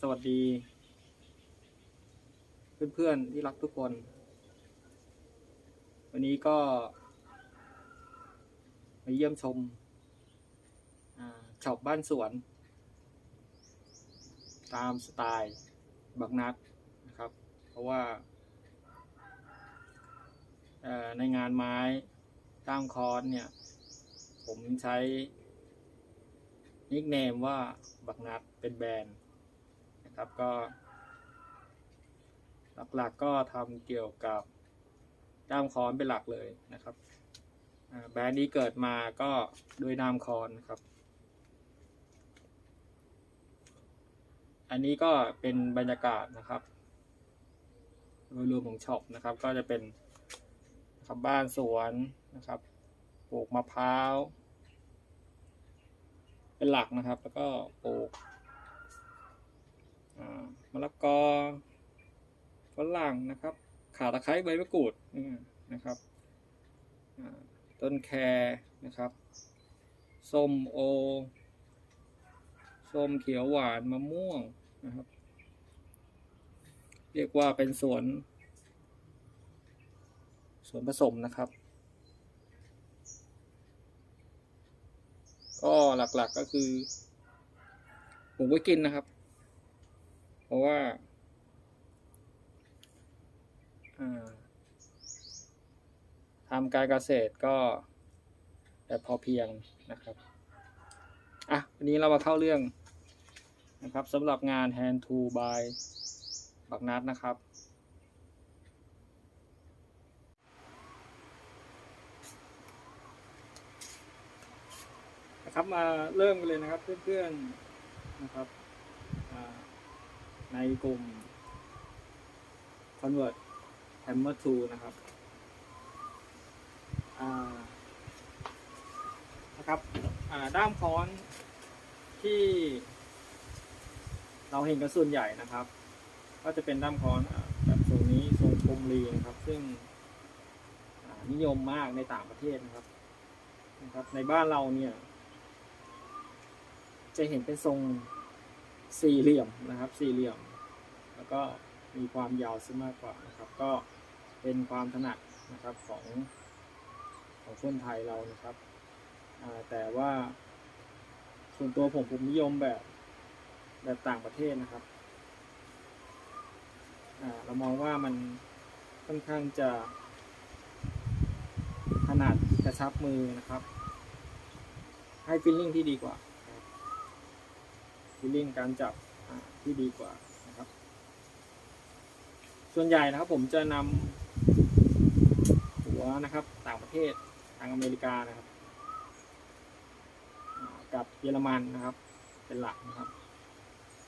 สวัสดี เพื่อนๆที่รักทุกคน วันนี้ก็ มาเยี่ยมชมอ่าช็อปบ้านสวน ตามสไตล์บักนัดนะครับ เพราะว่าในงานไม้ต้ามคอนเนี่ย ผมใช้นิกเนมว่าบักนัดเป็นแบรนด์ ครับก็ หลักๆก็ทำเกี่ยวกับด้ามคอนเป็นหลักเลยนะครับแบรนด์นี้เกิดมาก็ด้วยด้ามคอนนะครับ อันนี้ก็เป็นบรรยากาศนะครับโดยรวมของช็อปนะครับ ก็จะเป็นครับบ้านสวนนะครับปลูกมะพร้าว เป็นหลักนะครับ แล้วก็ปลูก มะละกอฝรั่งนะครับ ข่าตะไคร้ใบมะกรูดนะครับต้นแครนะครับส้มโอส้มเขียวหวานมะม่วงนะครับ เรียกว่าเป็นสวนสวนผสมนะครับ ก็หลักๆก็คือปลูกไว้กินนะครับ เพราะว่าทำการเกษตรก็แบบพอเพียงนะครับ อะ วันนี้เรามาเข้าเรื่องนะครับสำหรับงาน Hand to by บักนัดนะครับ นะครับมาเริ่มกันเลยนะครับเพื่อนๆนะครับ ในกลุ่ม Convert Hammer 2 นะครับนะครับด้ามค้อนที่เราเห็นกันส่วนใหญ่นะครับ ก็จะเป็นด้ามค้อนอแบบทรงนี้ทรงกลมรีนะครับ ซึ่งนิยมมากในต่างประเทศนะครับนะครับ ในบ้านเราเนี่ย จะเห็นเป็นทรง สี่เหลี่ยมนะครับสี่เหลี่ยม แล้วก็มีความยาวซึ่งมากกว่านะครับ ก็เป็นความถนัดนะครับของของคนไทยเรานะครับแต่ว่าส่วนตัวผมผมนิยมแบบแบบต่างประเทศนะครับเรามองว่ามันค่อนข้างจะถนัดกระชับมือนะครับ ให้ฟีลลิ่งที่ดีกว่า ฟีลลิ่งการจับที่ดีกว่านะครับ ส่วนใหญ่นะครับผมจะนำหัวนะครับต่างประเทศทางอเมริกานะครับ กับเยอรมันนะครับ เป็นหลักนะครับ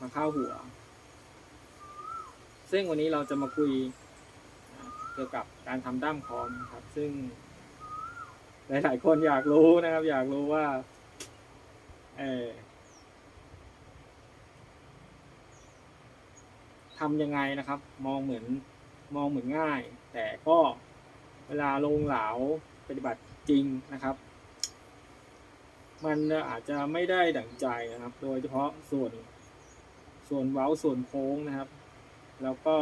มาเข้าหัว ซึ่งวันนี้เราจะมาคุยเกี่ยวกับการทำด้ามคอมนะครับ ซึ่งหลายๆคนอยากรู้นะครับ อยากรู้ว่า เออ ทำยังไงนะครับ มองเหมือนมองเหมือนง่าย แต่ก็เวลาลงเหลาปฏิบัติจริงนะครับ มันอาจจะไม่ได้ดั่งใจนะครับ โดยเฉพาะส่วนส่วนเว้าส่วนโค้งนะครับ แล้วก็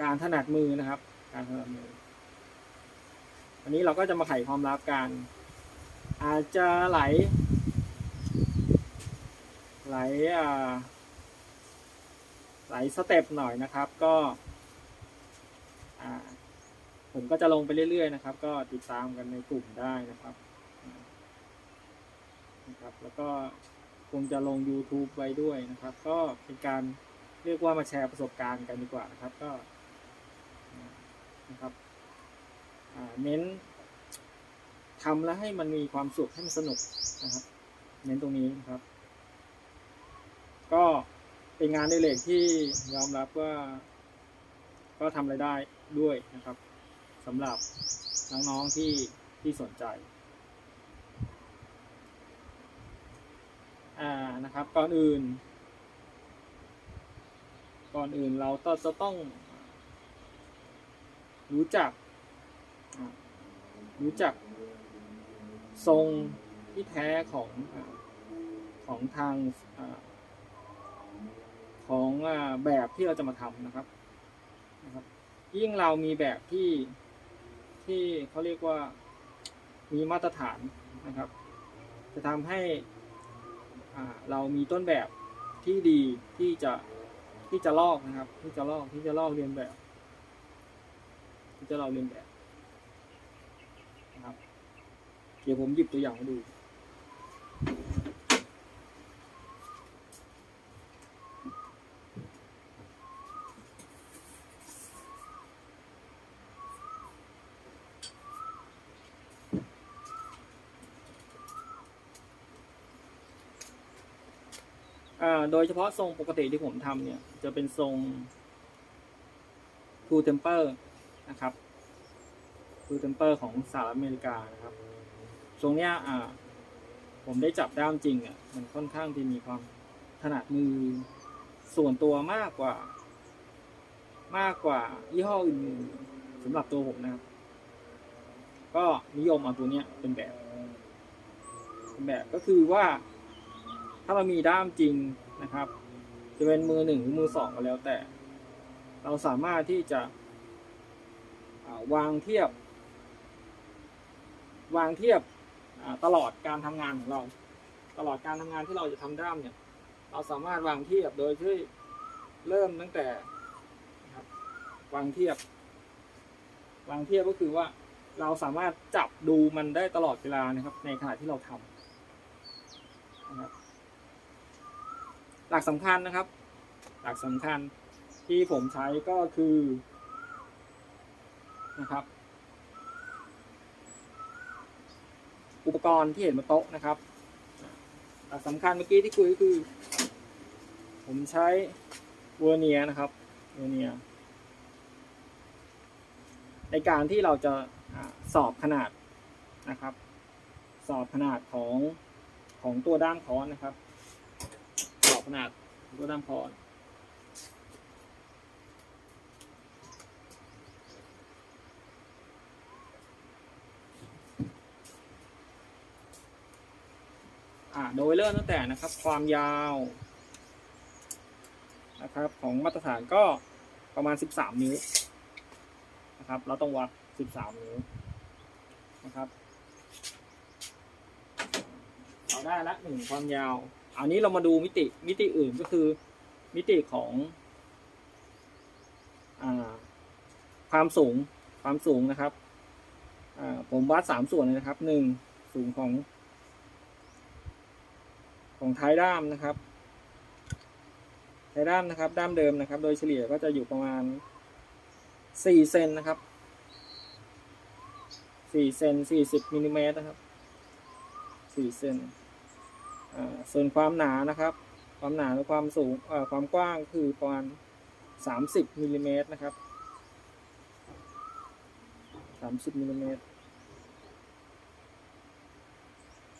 การถนัดมือนะครับ การถนัดมือ อันนี้เราก็จะมาไขความลับกัน อาจจะไหล หลาไหลสเต็ปหน่อยนะครับ ก็ผมก็จะลงไปเรื่อยๆนะครับ ก็ติดตามกันในกลุ่มได้นะครับนะครับ แล้วก็คงจะลง YouTube ไว้ด้วยนะครับ ก็เป็นการเรียกว่ามาแชร์ประสบการณ์กันดีกว่านะครับก็นะครับเน้นทำแล้วให้มันมีความสุขให้มันสนุกนะครับ เน้นตรงนี้นะครับ ก็เป็นงานในเหล็กที่ยอมรับว่า ก็ทำรายได้ด้วยนะครับสำหรับน้องๆที่ที่สนใจอ่านะครับ ก่อนอื่น ก่อนอื่นเราต้องจะต้อง รู้จัก รู้จักทรงที่แท้ของของทาง ของแบบที่เราจะมาทำนะครับนะครับ ยิ่งเรามีแบบที่ที่เขาเรียกว่ามีมาตรฐานนะครับ จะทำให้เรามีต้นแบบที่ดีที่จะที่จะลอกนะครับ ที่จะลอกที่จะลอกเรียนแบบ ที่จะลอกเรียนแบบนะครับ เดี๋ยวผมหยิบตัวอย่างมาดู โดยเฉพาะทรงปกติที่ผมทำเนี่ย จะเป็นทรง True Temper นะครับ True Temper ของสหรัฐอเมริกานะครับ ทรงเนี้ยผมได้จับด้ามจริงอะมันค่อนข้างที่มีความถนัดมือส่วนตัวมากกว่า มากกว่ายี่ห้ออื่นๆสำหรับตัวผมนะครับ ก็นิยมเอาตัวเนี้ยเป็นแบบ เป็นแบบก็คือว่า ถ้าเรามีด้ามจริง นะครับ จะเป็นมือหนึ่งหรือมือสองก็แล้วแต่ เราสามารถที่จะาวางเทียบ วางเทียบตลอดการทำงานของเรา ตลอดการทำงานที่เราจะทำด้ามเนี่ย เราสามารถวางเทียบโดยที่เริ่มตั้งแต่วางเทียบ วางเทียบก็คือว่าเราสามารถจับดูมันได้ตลอดเวลานะครับ ในขณะที่เราทำนะครับ หลักสำคัญนะครับ หลักสำคัญที่ผมใช้ก็คือนะครับ อุปกรณ์ที่เห็นบนโต๊ะนะครับ หลักสำคัญเมื่อกี้ที่คุยก็คือ ผมใช้เวอร์เนียนะครับเวอร์เนียในการที่เราจะสอบขนาดนะครับ สอบขนาดของของตัวด้ามค้อนนะครับ นาดของตัวด้ามค้ออ่าโดยเริ่มตั้งแต่นะครับความยาวนะครับของมาตรฐานก็ประมาณ 13 นิ้วนะครับ เราต้องวัด 13 นิ้วนะครับ เราได้ละหนึ่งความยาว อันนี้เรามาดูมิติมิติอื่นก็คือ มิติของอความสูงความสูงนะครับผมวัดสามส่วนเลยนะครับหนึ่งสูงของ ของท้ายด้ามนะครับท้ายด้ามนะครับ ด้ามเดิมนะครับ โดยเฉลี่ยก็จะอยู่ประมาณสี่เซนนะครับสี่เซนสี่สิบมิลลิเมตรนะครับสี่เซน ส่วนความหนานะครับ ความหนาและความสูงความกว้างคือประมาณสามสิบมิลลิเมตรนะครับสามสิบมิลลิเมตร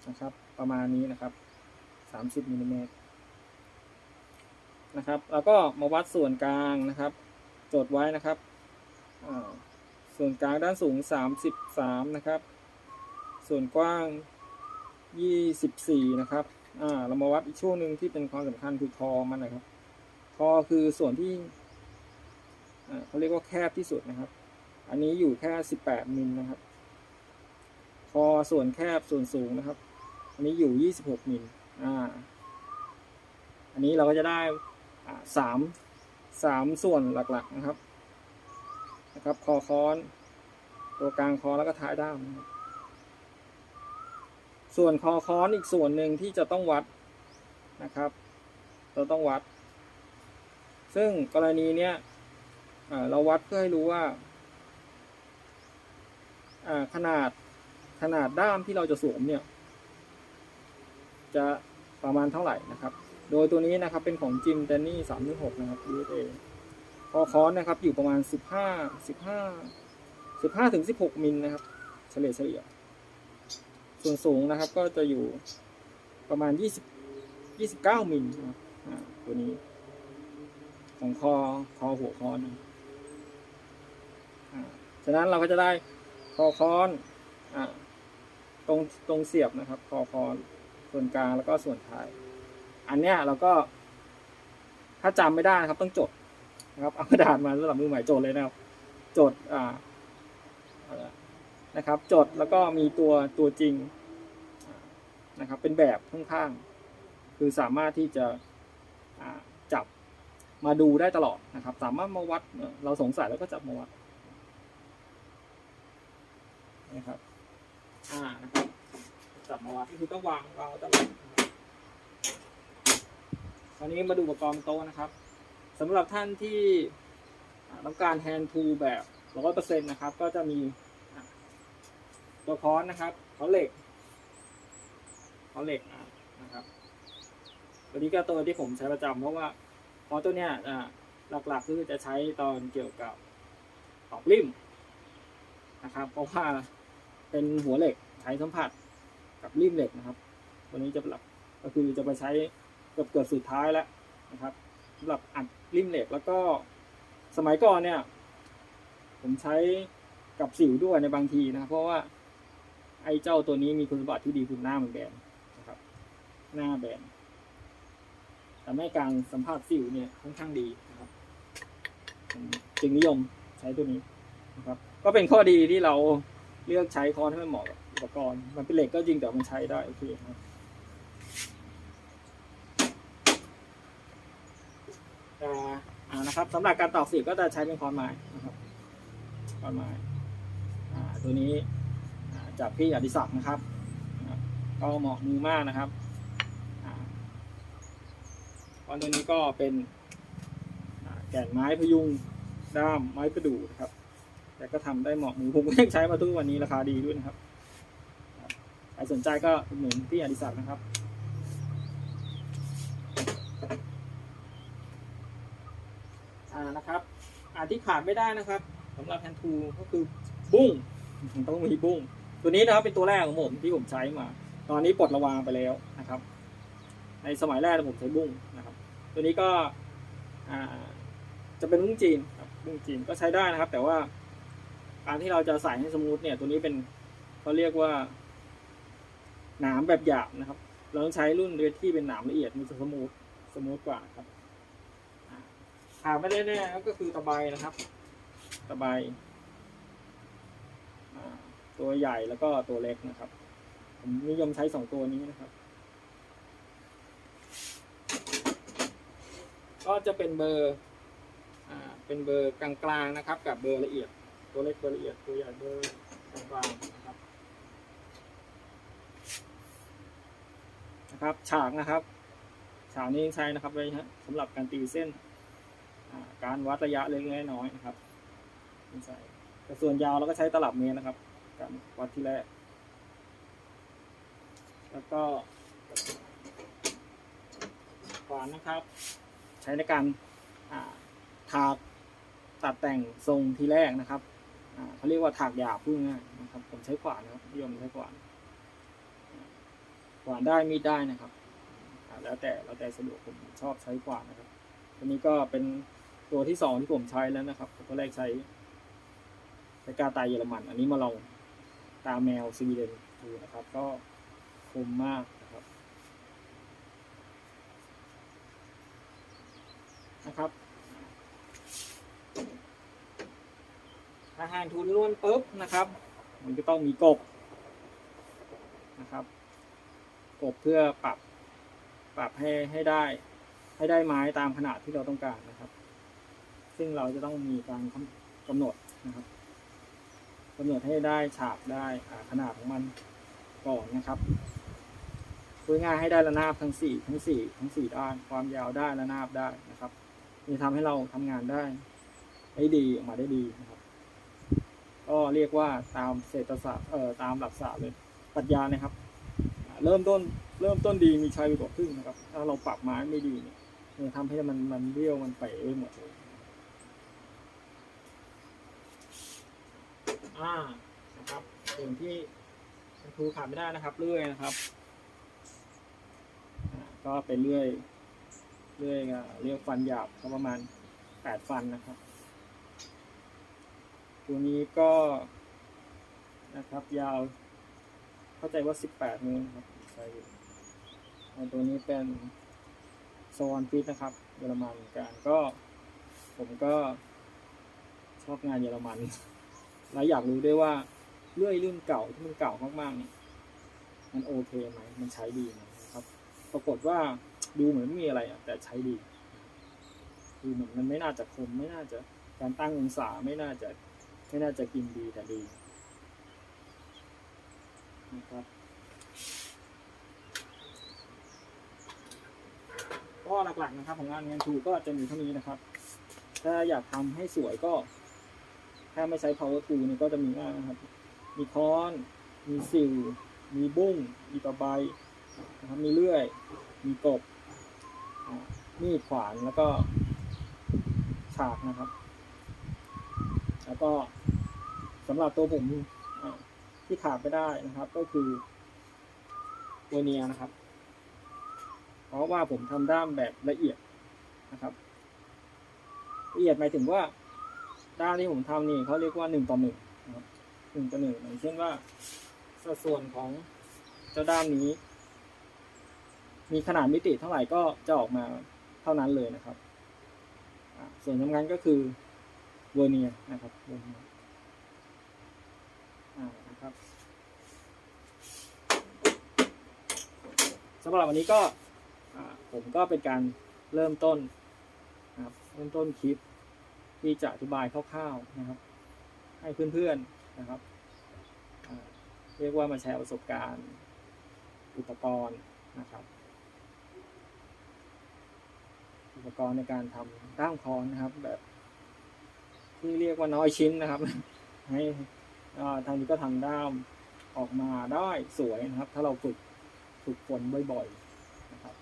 นะครับ ประมาณนี้นะครับสามสิบมิลลิเมตรนะครับ แล้วก็มาวัดส่วนกลางนะครับจดไว้นะครับส่วนกลางด้านสูงสามสิบสามนะครับ ส่วนกว้างยี่สิบสี่นะครับ อ่าเรามาวัดอีกช่วงหนึ่งที่เป็นความสำคัญคือคอมันนะครับ คอคือส่วนที่เขาเรียกว่าแคบที่สุดนะครับ อันนี้อยู่แค่สิบแปดมิลนะครับ คอส่วนแคบส่วนสูงนะครับ อันนี้อยู่ยี่สิบหกมิลอ่า อันนี้เราก็จะได้สามสามส่วนหลักๆนะครับ นะครับ คอค้อน ตัวกลางคอแล้วก็ท้ายด้ามนะครับ ส่วนคอค้อนอีกส่วนหนึ่งที่จะต้องวัดนะครับเราต้องวัด ซึ่งกรณีเนี้ยเราวัดเพื่อให้รู้ว่าขนาดขนาดด้ามที่เราจะสวมเนี่ย จะประมาณเท่าไหร่นะครับ โดยตัวนี้นะครับเป็นของจิมเตนนี่สามหกนะครับ USA คอค้อนนะครับอยู่ประมาณสิบห้าสิบห้าสิบห้าถึงสิบหกมิลนะครับ เฉลี่ยเฉลี่ย ส่วนสูงนะครับก็จะอยู่ประมาณยี่สิบยี่สิบเก้ามิลนะครับตัวนี้ ของคอคอหัวคอนนะอ่าฉะนั้นเราก็จะได้คอคอนอตรงตรงเสียบนะครับ คอคอนส่วนกลางแล้วก็ส่วนท้าย อันเนี้ยเราก็ ถ้าจำไม่ได้นะครับ ต้องจดนะครับเอากระดาษมาสำหรับมือใหม่จดเลยนะครับจดอ่า นะครับ จดแล้วก็มีตัวตัวจริงนะครับ เป็นแบบข้างๆ คือสามารถที่จะจับมาดูได้ตลอดนะครับ สามารถมาวัดเราสงสัยแล้วก็จับมาวัดนะครับอ่านะครับจับมาวัดก็คือต้องวางวาตลอดนะครันนี้มาดูอุปกรณ์บนโต๊ะนะครับสำหรับท่านที่ต้องการแฮนด์ทูแบบร้อยเปอร์เซ็นต์นะครับ ก็จะมี ตัวค้อนนะครับค้อนเหล็กค้อนเหล็กนะครับ ตัวนี้ก็ตัวที่ผมใช้ประจำเพราะว่าค้อตัวเนี้ยอ่าหลักๆคือจะใช้ตอนเกี่ยวกับตอกลิ่มนะครับ เพราะว่าเป็นหัวเหล็กใช้สัมผัสกับริมเหล็กนะครับ ตัวนี้จะหลักก็คือจะไปใช้เกือบเกือบสุดท้ายแล้วนะครับสำหรับอัดริมเหล็กแล้วก็สมัยก่อนเนี่ย ผมใช้กับสิวด้วยในบางทีนะครับเพราะว่า ไอ้เจ้าตัวนี้มีคุณสมบัติที่ดีคือหน้ามันแบนนะครับ หน้าแบนทำให้การสัมผัสสิวเนี่ยค่อนข้างดีนะครับจึงนิยมใช้ตัวนี้นะครับ ก็เป็นข้อดีที่เราเลือกใช้ค้อนให้มันเหมาะกับอุปกรณ์ มันเป็นเหล็กก็จริงแต่มันใช้ได้โอเคครับแต่อ่านะครับสำหรับการตอกสิวก็จะใช้เป็นค้อนไม้นะครับค้อนไม้อ่าตัวนี้ จากพี่อดิศักดิ์นะครับก็เหมาะมือมากนะครับอ่าค้อนตัวนี้ก็เป็นแก่นไม้พยุงด้ามไม้ประดู่นะครับ แต่ก็ทำได้เหมาะมือผมก็ยังใช้มาทุกวันนี้ราคาดีด้วยนะครับใครสนใจก็อุดหนุนพี่อดิศักดิ์นะครับอ่านะครับอาที่ขาดไม่ได้นะครับสำหรับแฮนทูก็คือบุ้งต้องมีบุ้ง ตัวนี้นะครับเป็นตัวแรกของผมที่ผมใช้มา ตอนนี้ปลดระวางไปแล้วนะครับ ในสมัยแรกผมใช้บุ้งนะครับ ตัวนี้ก็จะเป็นบุ้งจีนครับบุ้งจีนก็ใช้ได้นะครับ แต่ว่าการที่เราจะใส่ให้สมูทเนี่ย ตัวนี้เป็นเขาเรียกว่าหนามแบบหยาบนะครับ เราต้องใช้รุ่นเรที่เป็นหนามละเอียดมันจะสมูทสมูทกว่าครับอ่าขาดไม่ได้แน่ก็คือตะไบนะครับ ตะไบอ่า ตัวใหญ่แล้วก็ตัวเล็กนะครับ ผมนิยมใช้สองตัวนี้นะครับ ก็จะเป็นเบอร์อ่าเป็นเบอร์กลางๆนะครับ กับเบอร์ละเอียด ตัวเล็กเบอร์ละเอียดตัวใหญ่เบอร์กลางๆนะครับนะครับฉากนะครับฉากนี้ใช้นะครับไว้ฮะสำหรับการตีเส้นการวัดระยะเล็กน้อยนะครับใช่แต่ส่วนยาวเราก็ใช้ตลับเมตรนะครับ การวัดที่แรก แล้วก็ขวานนะครับ ใช้ในการถากตัดแต่งทรงทีแรกนะครับเขาเรียกว่าถากหยาบพูดง่ายนะครับ ผมใช้ขวานนะครับยมใช้ขวานขวานได้มีดได้นะครับแล้วแต่แล้วแต่สะดวกผมชอบใช้ขวานนะครับตัวนี้ก็เป็นตัวที่สองที่ผมใช้แล้วนะครับตัวแรกใช้ใช้กาตายเยอรมัน อันนี้มาลอง ตาแมวสวีเดนดูนะครับ ก็คมมากนะครับนะครับอาหารทุนล้วนปุ๊บนะครับ มันก็ต้องมีกบนะครับ กบเพื่อปรับปรับให้ให้ได้ ให้ได้ไม้ตามขนาดที่เราต้องการนะครับ ซึ่งเราจะต้องมีการกำกำหนดนะครับ กำหนดให้ได้ฉากได้ขนาดของมันก่อนนะครับพูดง่ายให้ได้ระนาบทั้งสี่ทั้งสี่ทั้งสี่ด้าน ความยาวได้ระนาบได้นะครับนี่ทำให้เราทำงานได้ได้ดีออกมาได้ดีนะครับ ก็เรียกว่าตามเศรษฐศาสตร์เอ่อตามหลักศาสตร์เลยปรัชญานะครับ เริ่มต้นเริ่มต้นดีมีชัยไปกว่าครึ่งนะครับ ถ้าเราปรับไม้ไม่ดีเนี่ยทำให้มันมันเบี้ยวมันเป๋ไปหมดเลย อ่านะครับสิ่งที่ครูขาดไม่ได้นะครับเลื่อยนะครับก็เป็นเลื่อยเลื่อยเรียกฟันหยาบก็ประมาณแปดฟันนะครับ ตัวนี้ก็นะครับ ยาว เข้าใจว่า18นิ้วนะครับใช่ตัวนี้เป็นซอนฟิตนะครับเยอรมันเหมือนกันก็ ผมก็ชอบงานเยอรมัน และอยากรู้ด้วยว่าเลื่อยรุ่นเก่าที่มันเก่ามากๆเนี่ยมันโอเคไหมมันใช้ดีไหมครับ ปรากฏว่าดูเหมือนไม่มีอะไรอะแต่ใช้ดีดูเหมือนมันไม่น่าจะคมไม่น่าจะการตั้งองศาไม่น่าจะไม่น่าจะกินดีแต่ดีนะครับก็หลักๆนะครับของงานงานทูก็จะมีเท่านี้นะครับ ถ้าอยากทำให้สวยก็ ถ้าไม่ใช้ power tool นี่ก็จะมีมากนะครับ มีค้อน มีสิว มีบุ้ง มีตะไบนะครับ มีเลื่อย มีกบ มีดขวาน แล้วก็ฉากนะครับ แล้วก็สำหรับตัวผมที่ขาดไม่ได้นะครับ ก็คือเวเนียนะครับ เพราะว่าผมทำด้ามแบบละเอียดนะครับ ละเอียดหมายถึงว่า ด้าที่ผมทำนี่เขาเรียกว่าหนึ่งต่อหนึ่งนะครับหนึ่งต่อหนึ่งอย่างเช่นว่า สัดส่วนของเจ้าด้ามนี้ มีขนาดมิติเท่าไหร่ก็จะออกมาเท่านั้นเลยนะครับ ส่วนสำคัญก็คือเวอร์เนียนะครับเวอร์เนียนะครับสำหรับวันนี้ก็ผมก็เป็นการเริ่มต้นนะครับเริ่มต้นคลิป ที่จะอธิบายคร่าวๆนะครับ ให้เพื่อนๆนะครับเรียกว่ามาแชร์ประสบการณ์อุปกรณ์นะครับ อุปกรณ์ในการทำด้ามคอนนะครับ แบบ ที่เรียกว่าน้อยชิ้นนะครับ ให้ทางนี้ก็ทำด้ามออกมาได้สวยนะครับ ถ้าเราฝึกฝึกฝนบ่อยๆนะครับ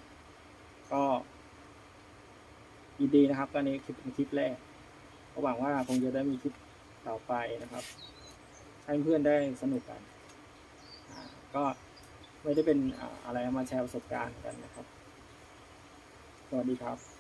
ก็ยินดีนะครับตอนนี้คลิปเป็นคลิปแรก ก็หวังว่าคงจะได้มีคลิปต่อไปนะครับ ให้เพื่อนได้สนุกกัน ก็ไม่ได้เป็นอะไรมาแชร์ประสบการณ์กันนะครับ สวัสดีครับ